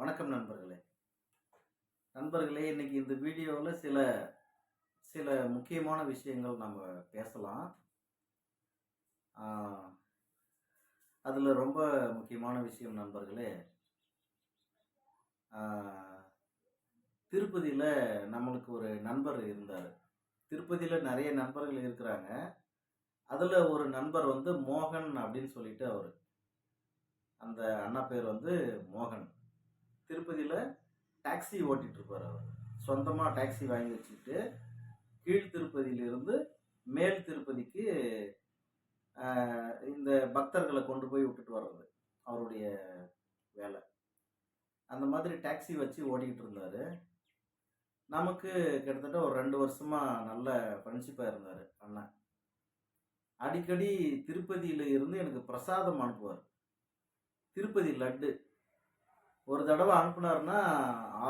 வணக்கம் நண்பர்களே. நண்பர்களே இன்னைக்கு இந்த வீடியோவில் சில சில முக்கியமான விஷயங்கள் நம்ம பேசலாம். அதில் ரொம்ப முக்கியமான விஷயம் நண்பர்களே திருப்பதியில் நம்மளுக்கு ஒரு நண்பர் இருந்தார். திருப்பதியில் நிறைய நண்பர்கள் இருக்கிறாங்க. அதில் ஒரு நண்பர் வந்து மோகன் அப்படின்னு சொல்லிட்டு அவர். அந்த அண்ணா பேர் வந்து மோகன். திருப்பதியில் டாக்ஸி ஓட்டிகிட்ருப்பார் இருப்பார் அவர். சொந்தமாக டாக்ஸி வாங்கி வச்சுக்கிட்டு கீழ் திருப்பதியிலிருந்து மேல் திருப்பதிக்கு இந்த பக்தர்களை கொண்டு போய் விட்டுட்டு வர்றது அவருடைய வேலை. அந்த மாதிரி டாக்ஸி வச்சு ஓடிக்கிட்டு இருந்தார். நமக்கு கிட்டத்தட்ட ஒரு ரெண்டு வருஷமாக நல்ல ஃப்ரெண்ட்ஷிப்பாக இருந்தார் அண்ணன். அடிக்கடி திருப்பதியில் இருந்து எனக்கு பிரசாதம் அனுப்புவார். திருப்பதி லட்டு. ஒரு தடவை அனுப்புனாருன்னா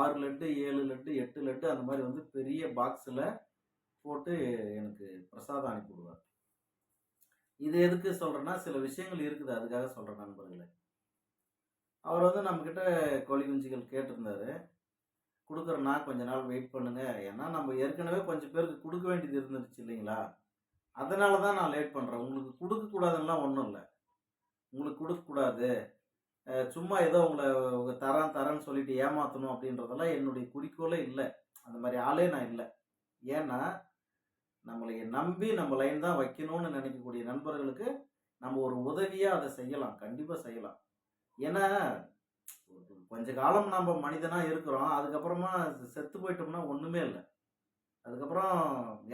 ஆறு லட்டு ஏழு லட்டு எட்டு லட்டு அந்த மாதிரி வந்து பெரிய பாக்ஸில் போட்டு எனக்கு பிரசாதம் அனுப்பிவிடுவார் இது எதுக்கு சொல்கிறேன்னா சில விஷயங்கள் இருக்குது. அதுக்காக சொல்கிறேன் நண்பர்களே. அவர் வந்து நம்மக்கிட்ட கோழி குஞ்சுகள் கேட்டிருந்தாரு. கொடுக்குறேன்னா கொஞ்ச நாள் வெயிட் பண்ணுங்கள் ஏன்னா நம்ம ஏற்கனவே கொஞ்சம் பேருக்கு கொடுக்க வேண்டியது இருந்துருச்சு இல்லைங்களா? அதனால தான் நான் லேட் பண்ணுறேன் உங்களுக்கு கொடுக்கக்கூடாதுன்னெலாம் ஒன்றும் இல்லை. உங்களுக்கு கொடுக்கக்கூடாது. சும்மா ஏதோ உங்களை உங்க தரேன் தரேன்னு சொல்லிட்டு ஏமாற்றணும் அப்படின்றதெல்லாம் என்னுடைய குறிக்கோளே இல்லை. அந்த மாதிரி ஆளே நான் இல்லை. ஏன்னா நம்மளை நம்பி நம்ம லைன் தான் வைக்கணும்னு நினைக்கக்கூடிய நண்பர்களுக்கு நம்ம ஒரு உதவியாக அதை செய்யலாம். கண்டிப்பாக செய்யலாம். ஏன்னா கொஞ்ச காலம் நம்ம மனிதனாக இருக்கிறோம். அதுக்கப்புறமா செத்து போயிட்டோம்னா ஒன்றுமே இல்லை. அதுக்கப்புறம்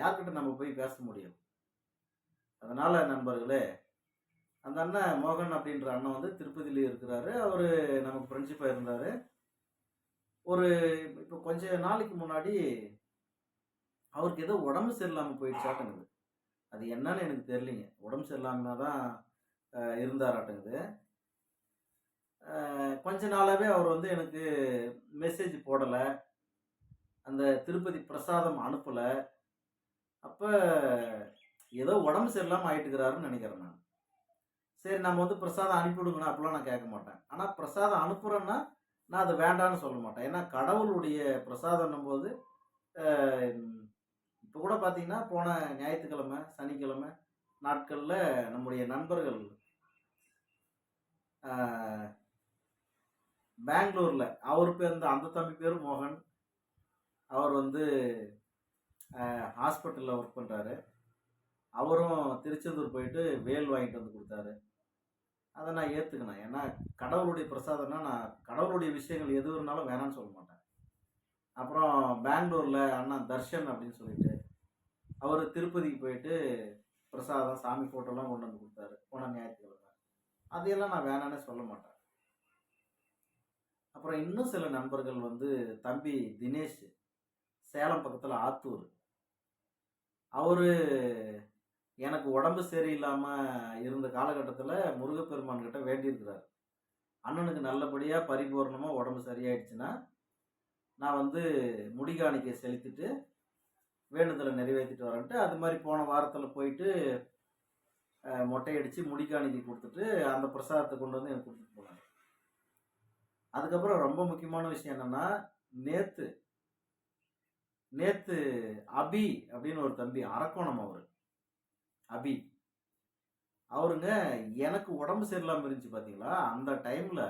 யார்கிட்ட நம்ம போய் பேச முடியும்? அதனால நண்பர்களே அந்த அண்ணன் மோகன் அப்படின்ற அண்ணன் வந்து திருப்பதியில இருக்கிறாரு. அவர் நமக்கு ஃப்ரெண்ட்ஷிப்பாக இருந்தார். ஒரு இப்போ கொஞ்ச நாளைக்கு முன்னாடி அவருக்கு ஏதோ உடம்பு சரியில்லாமல் போயிடுச்சாட்டங்குது. அது என்னன்னு எனக்கு தெரியலிங்க. உடம்பு சரியில்லாமல் தான் இருந்தாராட்டங்குது. கொஞ்ச நாளாகவே அவர் வந்து எனக்கு மெசேஜ் போடலை. அந்த திருப்பதி பிரசாதம் அனுப்பலை. அப்போ ஏதோ உடம்பு சரியில்லாமல் ஆயிட்டுக்கிறாருன்னு நினைக்கிறேன் நான். சரி நம்ம வந்து பிரசாதம் அனுப்பிவிடுங்கண்ணா அப்படிலாம் நான் கேட்க மாட்டேன். ஆனால் பிரசாதம் அனுப்புகிறேன்னா நான் அதை வேண்டான்னு சொல்ல மாட்டேன். ஏன்னா கடவுளுடைய பிரசாதம்னும் போது இப்போ கூட பார்த்தீங்கன்னா போன ஞாயிற்றுக்கிழமை சனிக்கிழமை நாட்களில் நம்முடைய நண்பர்கள் பெங்களூரில் அவர் பேர் இந்த அந்த தம்பி பேர் மோகன். அவர் வந்து ஹாஸ்பிட்டலில் ஒர்க் பண்ணுறாரு அவரும் திருச்செந்தூர் போயிட்டு வேல் வாங்கிட்டு வந்து கொடுத்தாரு. அதை நான் ஏற்றுக்கினேன் ஏன்னா கடவுளுடைய பிரசாதம்னா நான் கடவுளுடைய விஷயங்கள் எது இருந்தாலும் வேணாம்னு சொல்ல மாட்டேன். அப்புறம் பெங்களூரில் அண்ணா தர்ஷன் அப்படின்னு சொல்லிட்டு அவர் திருப்பதிக்கு போயிட்டு பிரசாதம் சாமி ஃபோட்டோலாம் கொண்டு வந்து கொடுத்தாரு. போன ஞாயிற்றுக்கிழமை. அதையெல்லாம் நான் வேணான்னு சொல்ல மாட்டேன். அப்புறம் இன்னும் சில நண்பர்கள் வந்து தம்பி தினேஷ் சேலம் பக்கத்தில் ஆத்தூர். அவர் எனக்கு உடம்பு சரியில்லாமல் இருந்த காலகட்டத்தில் முருகப்பெருமான் கிட்ட வேண்டியிருக்கிறார். அண்ணனுக்கு நல்லபடியாக பரிபூர்ணமாக உடம்பு சரியாயிடுச்சுன்னா நான் வந்து முடிகாணிக்கை செலுத்திட்டு வேண்டுதலை நிறைவேற்றிட்டு வரேன்ட்டு அது மாதிரி போன வாரத்தில் போயிட்டு அஹ், மொட்டையடிச்சு முடிகாணிக்கை கொடுத்துட்டு அந்த பிரசாதத்தை கொண்டு வந்து எனக்கு கொடுத்துட்டு போனாங்க அதுக்கப்புறம் ரொம்ப முக்கியமான விஷயம் என்னன்னா நேத்து நேத்து அபி அப்படின்னு ஒரு தம்பி அரக்கோணம் அவர். அபி அவருங்க எனக்கு உடம்பு சரியில்லாமல் இருந்துச்சு பார்த்தீங்களா அந்த டைமில்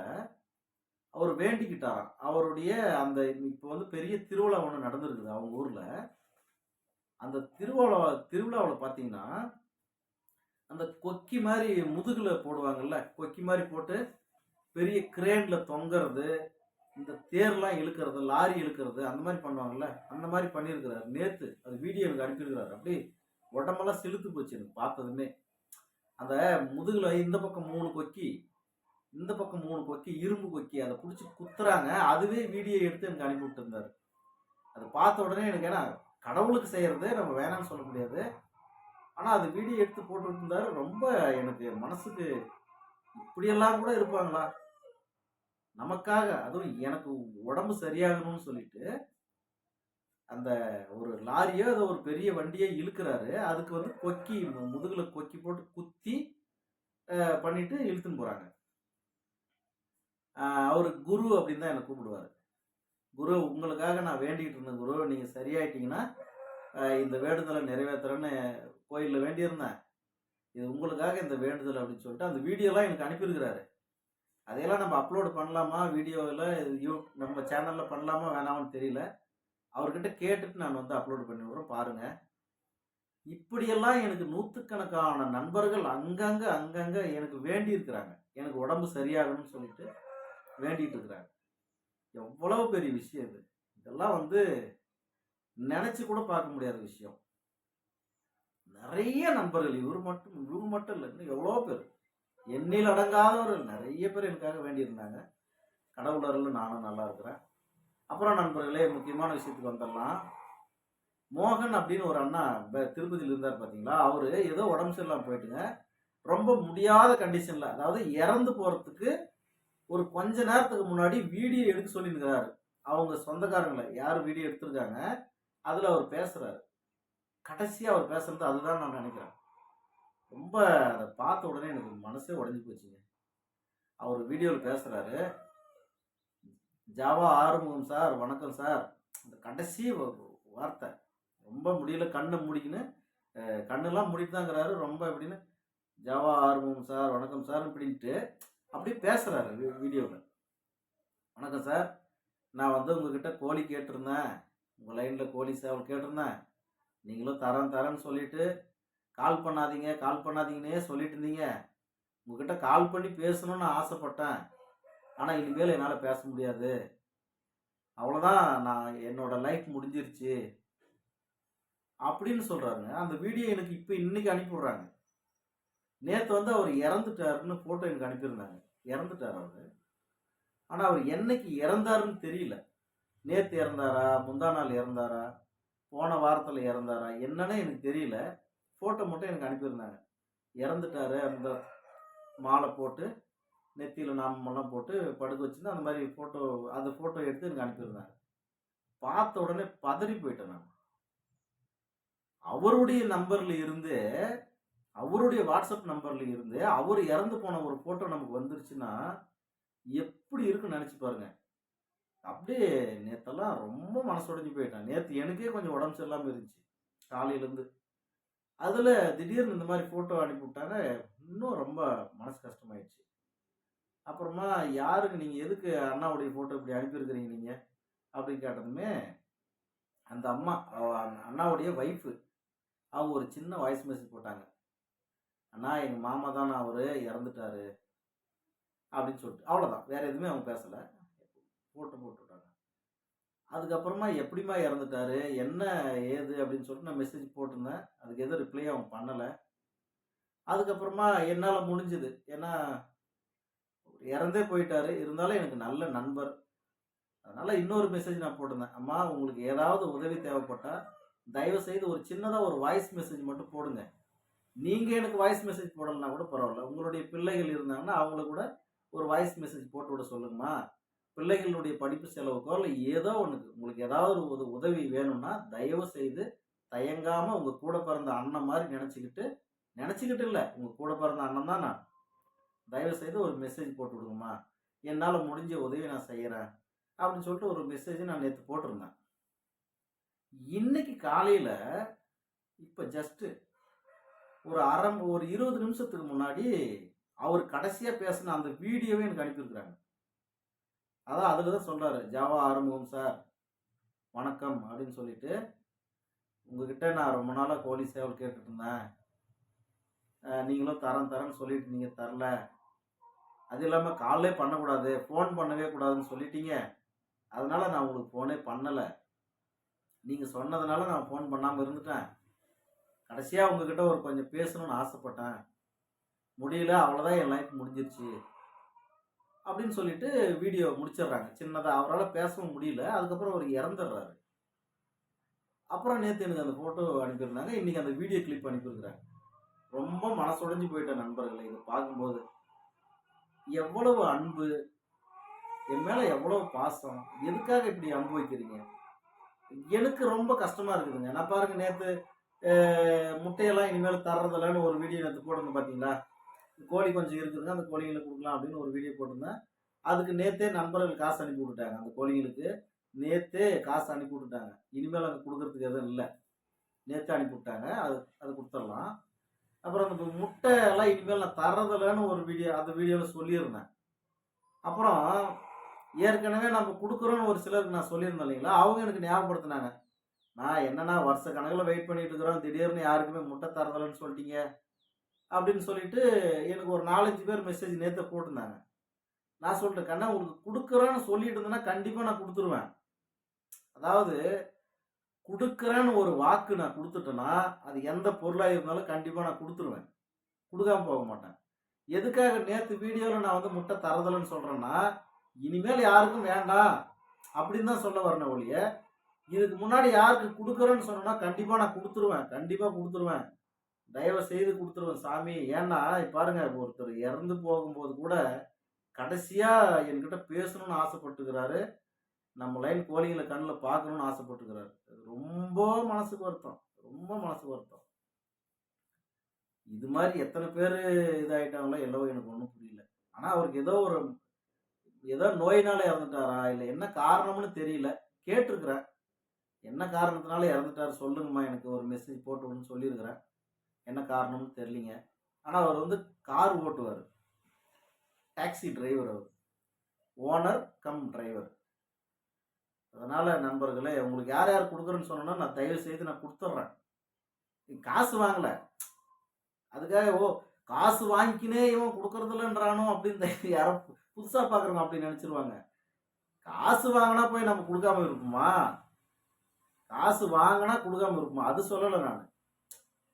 அவர் வேண்டிக்கிட்டாராம். அவருடைய அந்த இப்போ வந்து பெரிய திருவிழா ஒன்று நடந்திருக்குது அவங்க ஊரில். அந்த திருவிழா திருவிழாவில் பார்த்தீங்கன்னா அந்த கொக்கி மாதிரி முதுகில் போடுவாங்கல்ல கொக்கி மாதிரி போட்டு பெரிய கிரேனில் தொங்குறது இந்த தேர்லாம் இழுக்கிறது லாரி இழுக்கிறது அந்த மாதிரி பண்ணுவாங்கல்ல அந்த மாதிரி பண்ணியிருக்கிறாரு. நேற்று அது வீடியோ எனக்கு அனுப்பியிருக்கிறாரு. அப்படி உடம்பெல்லாம் செலுத்து போச்சு எனக்கு பார்த்ததுமே. அந்த முதுகில் இந்த பக்கம் மூணு கொக்கி இந்த பக்கம் மூணு கொக்கி இரும்பு கொக்கி அதை பிடிச்சி குத்துறாங்க. அதுவே வீடியோ எடுத்து எனக்கு அனுப்பி விட்டுருந்தாரு. அது பார்த்த உடனே எனக்கு ஏன்னா கடவுளுக்கு செய்கிறது நம்ம வேணாம்னு சொல்ல முடியாது. ஆனால் அது வீடியோ எடுத்து போட்டுட்டு இருந்தாரு ரொம்ப எனக்கு மனசுக்கு இப்படியெல்லாம் கூட இருப்பாங்களா? நமக்காக அதுவும் எனக்கு உடம்பு சரியாகணும்னு சொல்லிட்டு அந்த ஒரு லாரியோ ஏதோ ஒரு பெரிய வண்டியை இழுக்கிறாரு. அதுக்கு வந்து கொக்கி முதுகில் கொக்கி போட்டு குத்தி பண்ணிட்டு இழுத்துன்னு போகிறாங்க அவர் குரு அப்படின்னு தான் என்னை கூப்பிடுவார். குரு உங்களுக்காக நான் வேண்டிகிட்டு இருந்தேன் குரு. நீங்கள் சரியாயிட்டீங்கன்னா இந்த வேண்டுதலை நிறைவேற்றுறேன்னு கோயிலில் வேண்டியிருந்தேன். இது உங்களுக்காக இந்த வேண்டுதல் அப்படின்னு சொல்லிட்டு அந்த வீடியோலாம் எனக்கு அனுப்பியிருக்கிறாரு. அதையெல்லாம் நம்ம அப்லோடு பண்ணலாமா? வீடியோவில் யூ நம்ம சேனலில் பண்ணலாமா? வேணாமான்னு தெரியல. அவர்கிட்ட கேட்டுட்டு நான் வந்து அப்லோட் பண்ணி விடுறேன் பாருங்க. இப்படியெல்லாம் எனக்கு நூற்றுக்கணக்கான நண்பர்கள் அங்கங்கே அங்கங்கே எனக்கு வேண்டி இருக்கிறாங்க எனக்கு உடம்பு சரியாகணும்னு சொல்லிட்டு வேண்டிட்டு இருக்கிறாங்க எவ்வளவு பெரிய விஷயம் இது. இதெல்லாம் வந்து நினைச்சு கூட பார்க்க முடியாத விஷயம். நிறைய நண்பர்கள் இவர் மட்டும் இவர் மட்டும் இல்லை இன்னும் எவ்வளோ பேர். எண்ணில் அடங்காதவர்கள் நிறைய பேர் எனக்காக வேண்டியிருந்தாங்க. கடவுளரில் நானும் நல்லா இருக்கிறேன். அப்புறம் நண்பர்களே முக்கியமான விஷயத்துக்கு வந்துடலாம். மோகன் அப்படின்னு ஒரு அண்ணா திருப்பதியில் இருந்தார் பார்த்தீங்களா அவர் ஏதோ உடம்பு சரியில்லாமல் போயிட்டுங்க. ரொம்ப முடியாத கண்டிஷனில் அதாவது இறந்து போகிறதுக்கு ஒரு கொஞ்ச நேரத்துக்கு முன்னாடி வீடியோ எடுக்க சொல்லியிருக்கிறாரு. அவங்க சொந்தக்காரங்களை யார் வீடியோ எடுத்திருக்காங்க? அதில் அவர் பேசுகிறாரு கடைசியாக அவர் பேசுறது அதுதான் நான் நினைக்கிறேன். ரொம்ப அதை பார்த்த உடனே எனக்கு மனசே உடஞ்சி போச்சுங்க. அவர் வீடியோவில் பேசுகிறாரு ஜாவா ஆறுமுகம் சார் வணக்கம் சார். அந்த கடைசி வார்த்தை. ரொம்ப முடியல கண்ணை முடிக்கின்னு கண்ணெல்லாம் மூடிட்டு தாங்கிறாரு ரொம்ப எப்படின்னு ஜாவா ஆறுமுகம் சார் வணக்கம் சார் இப்படின்ட்டு அப்படியே பேசுகிறாரு வீடியோவில் வணக்கம் சார். நான் வந்து உங்ககிட்ட கோழி கேட்டிருந்தேன். உங்கள் லைனில் கோழி சேவல் கேட்டிருந்தேன். நீங்களும் தரேன் தரேன்னு சொல்லிட்டு கால் பண்ணாதீங்க கால் பண்ணாதீங்கன்னே சொல்லிட்டு இருந்தீங்க. உங்ககிட்ட கால் பண்ணி பேசணும்னு ஆசைப்பட்டேன். ஆனால் இனிமேல் என்னால் பேச முடியாது. அவ்வளோதான் நான் என்னோட லைஃப் முடிஞ்சிருச்சு. அப்படின்னு சொல்கிறாருங்க அந்த வீடியோ எனக்கு இப்போ இன்னைக்கு அனுப்பிவிட்றாங்க நேற்று வந்து அவர் இறந்துட்டாருன்னு ஃபோட்டோ எனக்கு அனுப்பியிருந்தாங்க. இறந்துட்டார் அவர். ஆனால் அவர் என்னைக்கு இறந்தாருன்னு தெரியல. நேற்று இறந்தாரா? முந்தா நாள் இறந்தாரா? போன வாரத்தில் இறந்தாரா? என்னன்னு எனக்கு தெரியல. ஃபோட்டோ மட்டும் எனக்கு அனுப்பியிருந்தாங்க. இறந்துட்டாரு. அந்த மாலை போட்டு நெத்தியில் நாமெல்லாம் போட்டு படுக்க வச்சுருந்து அந்த மாதிரி ஃபோட்டோ அந்த ஃபோட்டோ எடுத்து எனக்கு அனுப்பியிருந்தாங்க பார்த்த உடனே பதறி போயிட்டேன் நான். அவருடைய நம்பரில் இருந்து அவருடைய வாட்ஸ்அப் நம்பரில் இருந்து அவர் இறந்து போன ஒரு ஃபோட்டோ நமக்கு வந்துருச்சுன்னா எப்படி இருக்குன்னு நினச்சி பாருங்க. அப்படியே நேத்தெல்லாம் ரொம்ப மனசுடைஞ்சு போயிட்டேன். நேற்று எனக்கே கொஞ்சம் உடம்பு சரியில்லாமல் இருந்துச்சு காலையிலேருந்து. அதில் திடீர்னு இந்த மாதிரி ஃபோட்டோ அனுப்பி விட்டாங்க இன்னும் ரொம்ப மனசு கஷ்டமாயிடுச்சு. அப்புறமா யாருக்கு நீங்கள் எதுக்கு அண்ணாவுடைய ஃபோட்டோ இப்படி அனுப்பியிருக்கிறீங்க நீங்கள் அப்படின்னு கேட்டதுமே அந்த அம்மா அண்ணாவுடைய ஒய்ஃபு அவங்க ஒரு சின்ன வாய்ஸ் மெசேஜ் போட்டாங்க. அண்ணா எங்கள் மாமா தான் அவர் இறந்துட்டாரு. அப்படின்னு சொல்லிட்டு அவ்வளோதான் வேற எதுவுமே அவங்க பேசலை. போட்டு போட்டு விட்டாங்க அதுக்கப்புறமா எப்படிம்மா இறந்துட்டாரு? என்ன ஏது? அப்படின்னு சொல்லிட்டு நான் மெசேஜ் போட்டிருந்தேன். அதுக்கு எதுவும் ரிப்ளை அவன் பண்ணலை. அதுக்கப்புறமா என்னால் முடிஞ்சுது. ஏன்னா இறந்தே போயிட்டாரு. இருந்தாலும் எனக்கு நல்ல நண்பர். அதனால இன்னொரு மெசேஜ் நான் போட்டிருந்தேன். அம்மா உங்களுக்கு ஏதாவது உதவி தேவைப்பட்டா தயவு செய்து ஒரு சின்னதாக ஒரு வாய்ஸ் மெசேஜ் மட்டும் போடுங்க. நீங்கள் எனக்கு வாய்ஸ் மெசேஜ் போடலைன்னா கூட பரவாயில்ல. உங்களுடைய பிள்ளைகள் இருந்தாங்கன்னா அவங்கள கூட ஒரு வாய்ஸ் மெசேஜ் போட்டு விட சொல்லுங்கம்மா. பிள்ளைகளுடைய படிப்பு செலவுக்கோ இல்லை ஏதோ ஒன்றுக்கு உங்களுக்கு ஏதாவது ஒரு உத- உதவி வேணும்னா தயவு செய்து தயங்காமல் உங்கள் கூட பிறந்த அண்ணன் மாதிரி நினச்சிக்கிட்டு நினச்சிக்கிட்டு இல்லை. உங்கள் கூட பிறந்த அண்ணன் தான் நான். தயவு செய்து ஒரு மெசேஜ் போட்டு விடுங்கம்மா. என்னால் முடிஞ்ச உதவி நான் செய்கிறேன் அப்படின்னு சொல்லிட்டு ஒரு மெசேஜ் நான் நேற்று போட்டிருந்தேன். இன்னைக்கு காலையில் இப்போ ஜஸ்ட்டு ஒரு அரை ஒரு இருபது நிமிஷத்துக்கு முன்னாடி அவர் கடைசியாக பேசின அந்த வீடியோவே எனக்கு அனுப்பியிருக்கிறாங்க. அதான் அதில் தான் சொல்கிறாரு ஜாவா ஆரம்பம் சார் வணக்கம் அப்படின்னு சொல்லிட்டு உங்ககிட்ட நான் ரொம்ப நாளாக கோழி சேவல் கேட்டுட்டு இருந்தேன். நீங்களும் தரேன் தரேன்னு சொல்லிட்டு நீங்கள் தரல. அது இல்லாமல் காலே பண்ணக்கூடாது ஃபோன் பண்ணவே கூடாதுன்னு சொல்லிட்டீங்க. அதனால நான் உங்களுக்கு ஃபோனே பண்ணலை. நீங்கள் சொன்னதுனால நான் ஃபோன் பண்ணாமல் இருந்துட்டேன். கடைசியாக உங்ககிட்ட ஒரு கொஞ்சம் பேசணும்னு ஆசைப்பட்டேன். முடியல அவ்வளோதான் என் லைஃப் முடிஞ்சிருச்சு. அப்படின்னு சொல்லிட்டு வீடியோ முடிச்சிடுறாங்க. சின்னதாக அவரால் பேசவும் முடியல. அதுக்கப்புறம் அவர் இறந்துடுறாரு. அப்புறம் நேற்று எனக்கு அந்த ஃபோட்டோ அனுப்பியிருந்தாங்க இன்றைக்கி அந்த வீடியோ கிளிப் அனுப்பியிருக்கிறாங்க ரொம்ப மனசுடைஞ்சு போயிட்டேன் நண்பர்களை இதை பார்க்கும்போது. எவ்வளவு அன்பு என் மேலே எவ்வளவு பாசம் எதுக்காக இப்படி அன்பு வைக்கிறீங்க? எனக்கு ரொம்ப கஷ்டமாக இருக்குதுங்க. நான் பாருங்க நேற்று முட்டையெல்லாம் இனிமேல் தர்றதில்லன்னு ஒரு வீடியோ நேற்று போட்டிருந்தேன் பார்த்தீங்களா கோழி கொஞ்சம் இருக்குதுங்க அந்த கோழிகளை கொடுக்கலாம் அப்படின்னு ஒரு வீடியோ போட்டிருந்தேன். அதுக்கு நேத்தே நண்பர்கள் காசு அனுப்பி விட்டுட்டாங்க அந்த கோழிங்களுக்கு நேத்தே காசு அனுப்பி விட்டுட்டாங்க. இனிமேல் அங்கே கொடுக்கறதுக்கு எதுவும் இல்லை. நேத்தே அனுப்பி விட்டாங்க அது அது கொடுத்துடலாம். அப்புறம் அந்த முட்டை எல்லாம் இனிமேல் நான் தரதில்லைன்னு ஒரு வீடியோ அந்த வீடியோவில் சொல்லியிருந்தேன். அப்புறம் ஏற்கனவே நம்ம கொடுக்குறோன்னு ஒரு சிலருக்கு நான் சொல்லியிருந்தேன் இல்லைங்களா? அவங்க எனக்கு ஞாபகப்படுத்தினாங்க. நான் என்னன்னா வருஷ கணக்கில் வெயிட் பண்ணிட்டு இருக்கிறோம். திடீர்னு யாருக்குமே முட்டை தரதில்லைன்னு சொல்லிட்டீங்க. அப்படின்னு சொல்லிட்டு எனக்கு ஒரு நாலஞ்சு பேர் மெசேஜ் நேற்று போட்டிருந்தாங்க. நான் சொல்லிட்டேன் கண்ணா உங்களுக்கு கொடுக்குறேன்னு சொல்லிட்டு இருந்தேன்னா கண்டிப்பாக நான் கொடுத்துருவேன். அதாவது கொடுக்குறேன்னு ஒரு வாக்கு நான் கொடுத்துட்டேன்னா அது எந்த பொருளாக இருந்தாலும் கண்டிப்பாக நான் கொடுத்துருவேன். கொடுக்காம போக மாட்டேன். எதுக்காக நேற்று வீடியோவில் நான் வந்து முட்டை தரதில்லைன்னு சொல்கிறேன்னா இனிமேல் யாருக்கும் வேண்டாம் அப்படின்னு தான் சொல்ல வரேன் ஒழிய இதுக்கு முன்னாடி யாருக்கு கொடுக்குறேன்னு சொன்னேன்னா கண்டிப்பாக நான் கொடுத்துருவேன். கண்டிப்பாக கொடுத்துருவேன். தயவு செய்து கொடுத்துருவேன் சாமி. ஏன்னா பாருங்க ஒருத்தர் இறந்து போகும்போது கூட கடைசியாக என்கிட்ட பேசணும்னு ஆசைப்பட்டுக்கிறாரு. நம்ம லைன் கோழிகளை கண்ணில் பார்க்கணும்னு ஆசைப்பட்டுக்கிறாரு. ரொம்ப மனசுக்கு வருத்தம். ரொம்ப மனசுக்கு வருத்தம். இது மாதிரி எத்தனை பேர் இதாயிட்டாங்களோ எல்லோ எனக்கு ஒன்றும் புரியல. ஆனால் அவருக்கு ஏதோ ஒரு ஏதோ நோயினால இறந்துட்டாரா இல்லை என்ன காரணம்னு தெரியல. கேட்டிருக்கிறேன். என்ன காரணத்தினால இறந்துட்டாரு சொல்லுங்கம்மா எனக்கு ஒரு மெசேஜ் போட்டு விடுன்னு சொல்லியிருக்கிறேன். என்ன காரணம்னு தெரியலிங்க. ஆனால் அவர் வந்து கார் ஓட்டுவார். டாக்ஸி டிரைவர் அவர். ஓனர் கம் டிரைவர் அதனால் நண்பர்களே உங்களுக்கு யார் யார் கொடுக்குறேன்னு சொன்னோன்னா நான் தயவு செய்து நான் கொடுத்துட்றேன். நீ காசு வாங்கலை. அதுக்காக ஓ காசு வாங்கிக்கினே இவன் கொடுக்கறதில்லன்றானோ அப்படின்னு யாரோ புதுசாக பார்க்குறவங்க அப்படின்னு நினச்சிருவாங்க. காசு வாங்கினா போய் நம்ம கொடுக்காம இருக்குமா? காசு வாங்கினா கொடுக்காம இருக்குமா? அது சொல்லலை நான்.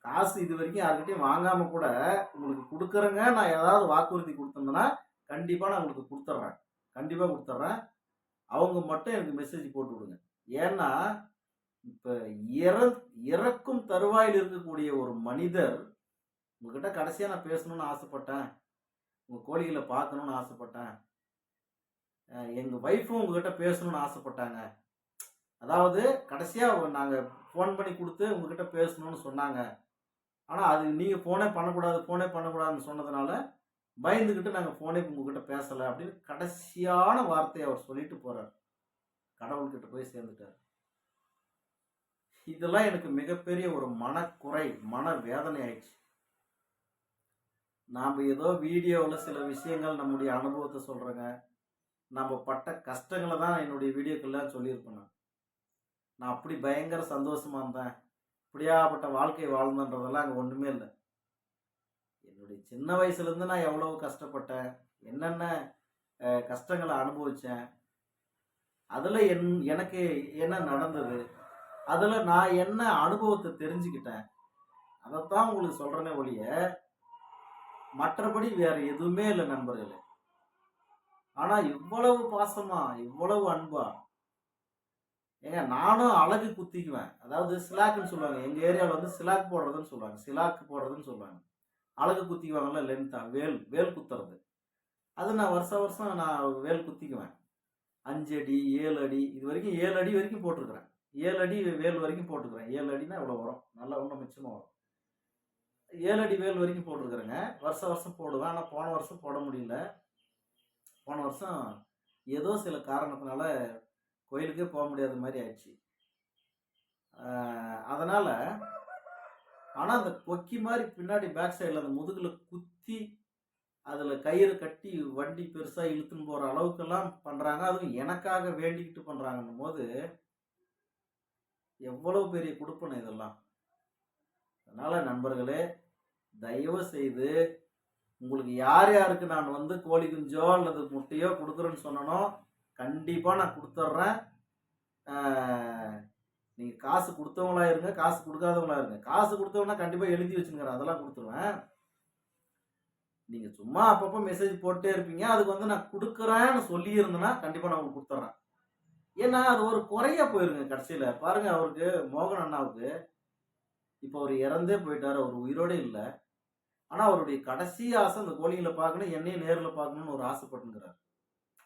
காசு இது வரைக்கும் யாருக்கிட்டையும் வாங்காமல் கூட உங்களுக்கு கொடுக்குறேங்க நான் ஏதாவது வாக்குறுதி கொடுத்தேன்னா கண்டிப்பாக நான் உங்களுக்கு கொடுத்துட்றேன். கண்டிப்பாக கொடுத்துட்றேன். அவங்க மட்டும் எனக்கு மெசேஜ் போட்டு விடுங்க. ஏன்னா இப்போ இற இறக்கும் தருவாயில் இருக்கக்கூடிய ஒரு மனிதர் உங்ககிட்ட கடைசியாக நான் பேசணும்னு ஆசைப்பட்டேன். உங்கள் கோழிகளை பார்க்கணும்னு ஆசைப்பட்டேன். எங்கள் ஒய்ஃபும் உங்ககிட்ட பேசணும்னு ஆசைப்பட்டாங்க. அதாவது கடைசியாக நாங்கள் ஃபோன் பண்ணி கொடுத்து உங்ககிட்ட பேசணும்னு சொன்னாங்க. ஆனால் அது நீங்கள் ஃபோனே பண்ணக்கூடாது ஃபோனே பண்ணக்கூடாதுன்னு சொன்னதுனால பயந்துக்கிட்டு நாங்கள் ஃபோனே உங்ககிட்ட பேசலை அப்படின்னு கடைசியான வார்த்தையை அவர் சொல்லிட்டு போகிறார் கடவுள்கிட்ட போய் சேர்ந்துட்டார். இதெல்லாம் எனக்கு மிகப்பெரிய ஒரு மனக்குறை மன வேதனை ஆயிடுச்சு. நாம் ஏதோ வீடியோவில் சில விஷயங்கள் நம்முடைய அனுபவத்தை சொல்கிறேங்க நம்ம பட்ட கஷ்டங்களை தான் என்னுடைய வீடியோக்கெல்லாம் சொல்லியிருப்பேன் நான் நான் அப்படி பயங்கர சந்தோஷமாக இருந்தேன். இப்படியாப்பட்ட வாழ்க்கை வாழ்ந்தன்றதெல்லாம் அங்கே ஒன்றுமே இல்லை. என்னுடைய சின்ன வயசுலேருந்து நான் எவ்வளோ கஷ்டப்பட்டேன் என்னென்ன கஷ்டங்களை அனுபவித்தேன் அதில் என் எனக்கு என்ன நடந்தது அதில் நான் என்ன அனுபவத்தை தெரிஞ்சுக்கிட்டேன் அதைத்தான் உங்களுக்கு சொல்கிறேனே ஒழிய மற்றபடி வேறு எதுவுமே இல்லை நண்பர்களே. ஆனால் இவ்வளவு பாசமா இவ்வளவு அன்பா ஏங்க நானும் அழகு குத்திக்குவேன். அதாவது சிலாக்குன்னு சொல்லுவாங்க. எங்கள் ஏரியாவில் வந்து சிலாக் போடுறதுன்னு சொல்லுவாங்க. சிலாக்கு போடுறதுன்னு சொல்லுவாங்க. அழகு குத்திக்குவாங்கல்ல லென்த்தா வேல் வேல் குத்துறது. அது நான் வருஷம் வருஷம் நான் வேல் குத்திக்குவேன். அஞ்சு அடி ஏழு அடி இது வரைக்கும் ஏழு அடி வரைக்கும் போட்டிருக்கிறேன். ஏழு அடி வேல் வரைக்கும் போட்டுக்கிறேன் ஏழு அடினா இவ்வளோ வரும். நல்லா இன்னும் மிச்சமாக வரும் ஏழு அடி வேல் வரைக்கும் போட்டிருக்கிறேங்க. வருஷம் வருஷம் போடுவேன். ஆனால் போன வருஷம் போட முடியல. போன வருஷம் ஏதோ சில காரணத்தினால கோயிலுக்கே போக முடியாத மாதிரி ஆயிடுச்சு. அதனால் ஆனால் அந்த கொக்கி மாதிரி பின்னாடி பேக் சைடில் அந்த முதுகில் குத்தி அதில் கயிறு கட்டி வண்டி பெருசாக இழுத்துன்னு போகிற அளவுக்கெல்லாம் பண்ணுறாங்க அதுவும் எனக்காக வேண்டிக்கிட்டு பண்ணுறாங்கன்னும் போது எவ்வளவு பெரிய கொடுப்பனை இதெல்லாம். அதனால் நண்பர்களே தயவு செய்து உங்களுக்கு யார் யாருக்கு நான் வந்து கோழி குஞ்சோ அல்லது முட்டையோ கொடுக்குறேன்னு சொன்னனோ கண்டிப்பாக நான் கொடுத்துட்றேன் நீங்கள் காசு கொடுத்தவங்களா இருங்க காசு கொடுக்காதவங்களா இருங்க. காசு கொடுத்தவங்கன்னா கண்டிப்பாக எழுதி வச்சுங்கிறேன் அதெல்லாம் கொடுத்துருவேன். நீங்கள் சும்மா அப்பப்போ மெசேஜ் போட்டே இருப்பீங்க. அதுக்கு வந்து நான் கொடுக்குறேன்னு சொல்லியிருந்தேன்னா கண்டிப்பாக நான் உங்களுக்கு கொடுத்துட்றேன். ஏன்னா அது ஒரு குறையா போயிருங்க கடைசியில். பாருங்க அவருக்கு மோகன் அண்ணாவுக்கு இப்போ அவர் இறந்தே போயிட்டார் அவர் உயிரோடு இல்லை. ஆனால் அவருடைய கடைசி ஆசை அந்த கோழிங்களை பார்க்கணும் என்னையும் நேரில் பார்க்கணும்னு ஒரு ஆசைப்பட்டுங்கிறார்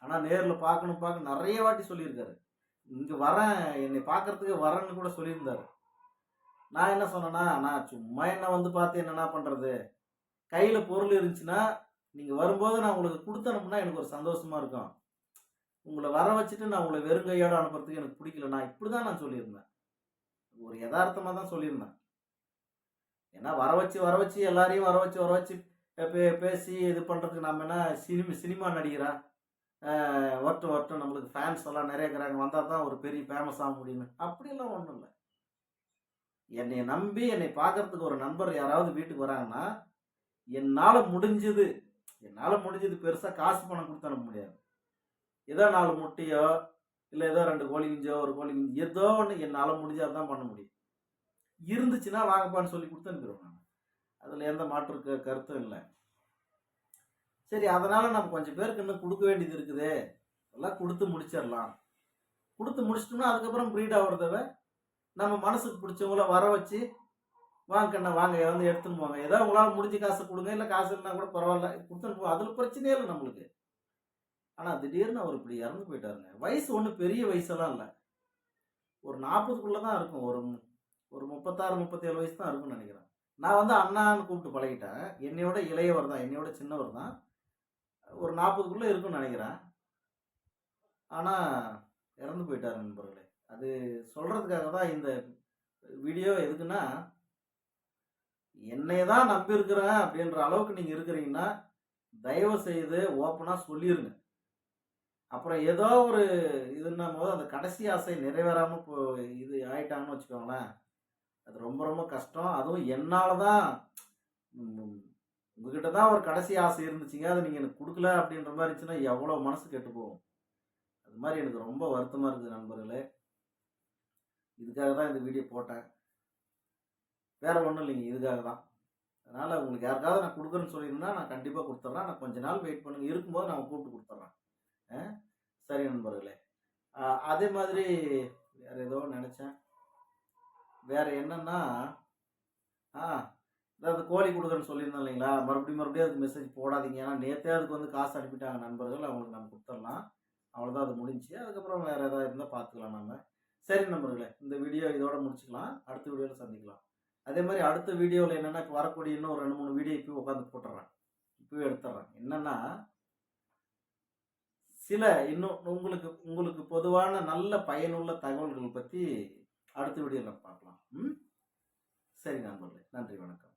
ஆனால் நேரில் பார்க்கணும் பார்க்க நிறைய வாட்டி சொல்லியிருக்காரு. இங்கே வரேன் என்னை பார்க்கறதுக்கு வரேன்னு கூட சொல்லியிருந்தாரு. நான் என்ன சொன்னேன்னா நான் சும்மா என்ன வந்து பார்த்து என்னென்ன பண்ணுறது கையில் பொருள் இருந்துச்சுன்னா நீங்கள் வரும்போது நான் உங்களுக்கு கொடுத்து அனுப்புனா எனக்கு ஒரு சந்தோஷமா இருக்கும். உங்களை வர வச்சுட்டு நான் உங்களை வெறுங்கையோட அனுப்புறதுக்கு எனக்கு பிடிக்கல. நான் இப்படி தான் நான் சொல்லியிருந்தேன். ஒரு யதார்த்தமாக தான் சொல்லியிருந்தேன். ஏன்னா வர வச்சு வர வச்சு எல்லாரையும் வர வச்சு வர வச்சு பே- பேசி இது பண்ணுறதுக்கு நம்ம என்ன சினிமா சினிமா நடிகரா? வரட்டும் வரட்டும் நம்மளுக்கு ஃபேன்ஸ் எல்லாம் நிறைய இருக்கிறாங்க. வந்தால் தான் ஒரு பெரிய ஃபேமஸ் ஆக முடியும்னு. அப்படிலாம் ஒன்றும் இல்லை. என்னை நம்பி என்னை பார்க்கறதுக்கு ஒரு நண்பர் யாராவது வீட்டுக்கு வராங்கன்னா என்னால் முடிஞ்சது என்னால் முடிஞ்சது பெருசாக காசு பணம் கொடுத்து அனுப்ப முடியாது. ஏதோ நாலு முட்டையோ இல்லை ஏதோ ரெண்டு கோழி குஞ்சோ ஒரு கோழி குஞ்சு ஏதோ ஒன்று என்னால் முடிஞ்சால் தான் பண்ண முடியும். இருந்துச்சுன்னா வாங்கப்பான்னு சொல்லி கொடுத்து அனுப்பிடுவேன் நான். அதில் எந்த மாற்று க- கருத்தும் இல்லை. சரி அதனால் நம்ம கொஞ்சம் பேருக்கு இன்னும் கொடுக்க வேண்டியது இருக்குதே. எல்லாம் கொடுத்து முடிச்சிடலாம். கொடுத்து முடிச்சிட்டோம்னா அதுக்கப்புறம் ப்ரீட் ஆகிறதவ நம்ம மனசுக்கு பிடிச்சவங்கள வர வச்சு வாங்க கண்ணா வாங்க வந்து எடுத்துன்னு போங்க. ஏதோ உங்களால் முடிஞ்ச காசை கொடுங்க இல்லை காசு இல்லைனா கூட பரவாயில்ல கொடுத்துன்னு போ அதில் பிரச்சனையே இல்லை நம்மளுக்கு. ஆனால் திடீர்னு அவர் இப்படி இறந்து போயிட்டாருங்க. வயசு ஒன்றும் பெரிய வயசெல்லாம் இல்லை. ஒரு நாற்பதுக்குள்ளே தான் இருக்கும். ஒரு ஒரு முப்பத்தாறு முப்பத்தேழு வயசு தான் இருக்கும்னு நினைக்கிறேன். நான் வந்து அண்ணான்னு கூப்பிட்டு பழகிட்டேன். என்னையோட இளையவர் தான் என்னையோட சின்னவர் தான். ஒரு நாற்பதுக்குள்ளே இருக்கும்னு நினைக்கிறேன். ஆனால் இறந்து போயிட்டார் நண்பர்களே. அது சொல்கிறதுக்காக தான் இந்த வீடியோ எதுக்குன்னா என்னை தான் நம்பியிருக்கிறேன் அப்படின்ற அளவுக்கு நீங்கள் இருக்கிறீங்கன்னா தயவு செய்து ஓப்பனாக சொல்லிடுங்க அப்புறம் ஏதோ ஒரு இதுன்னும் போது அந்த கடைசி ஆசை நிறைவேறாமல் இப்போ இது ஆயிட்டாங்கன்னு வச்சுக்கோங்களேன். அது ரொம்ப ரொம்ப கஷ்டம். அதுவும் என்னால் தான் உங்ககிட்ட தான் ஒரு கடைசி ஆசை இருந்துச்சுங்க. அதை நீங்கள் எனக்கு கொடுக்கல அப்படின்ற மாதிரி இருந்துச்சுன்னா எவ்வளோ மனசு கெட்டு போகும். அது மாதிரி எனக்கு ரொம்ப வருத்தமாக இருக்குது நண்பர்களே. இதுக்காக தான் இந்த வீடியோ போட்டேன். வேற ஒன்றும் இல்லைங்க இதுக்காக தான். அதனால் உங்களுக்கு யாருக்காவது நான் கொடுக்குறேன்னு சொல்லியிருந்தா நான் கண்டிப்பாக கொடுத்துட்றேன் நான் கொஞ்ச நாள் வெயிட் பண்ணுங்க. இருக்கும்போது நான் கூப்பிட்டு கொடுத்துட்றேன் ஆ? சரி நண்பர்களே. அதே மாதிரி வேற ஏதோ நினச்சேன். வேற என்னன்னா அதாவது கோழி கொடுக்குறேன்னு சொல்லியிருந்தேன் இல்லைங்களா? மறுபடியும் மறுபடியும் அதுக்கு மெசேஜ் போடாதீங்க. ஏன்னா நேற்றே அதுக்கு வந்து காசு அனுப்பிட்டாங்க நண்பர்கள். அவங்களுக்கு நம்ம கொடுத்துடலாம். அவ்வளோதான் அது முடிஞ்சு அதுக்கப்புறம் வேறு ஏதாவது இருந்தால் பார்த்துக்கலாம் நம்ம சரி நண்பர்களே இந்த வீடியோ இதோட முடிச்சுக்கலாம். அடுத்த வீடியோவில் சந்திக்கலாம். அதே மாதிரி அடுத்த வீடியோவில் என்னென்னா இப்போ வரக்கூடிய இன்னும் ஒரு ரெண்டு மூணு வீடியோ இப்போ உட்காந்து போட்டுறேன். இப்போவே எடுத்துட்றேன் என்னென்னா சில இன்னும் உங்களுக்கு உங்களுக்கு பொதுவான நல்ல பயனுள்ள தகவல்கள் பற்றி அடுத்த வீடியோவில் பார்க்கலாம். ம்? சரி நண்பர்களே நன்றி வணக்கம்.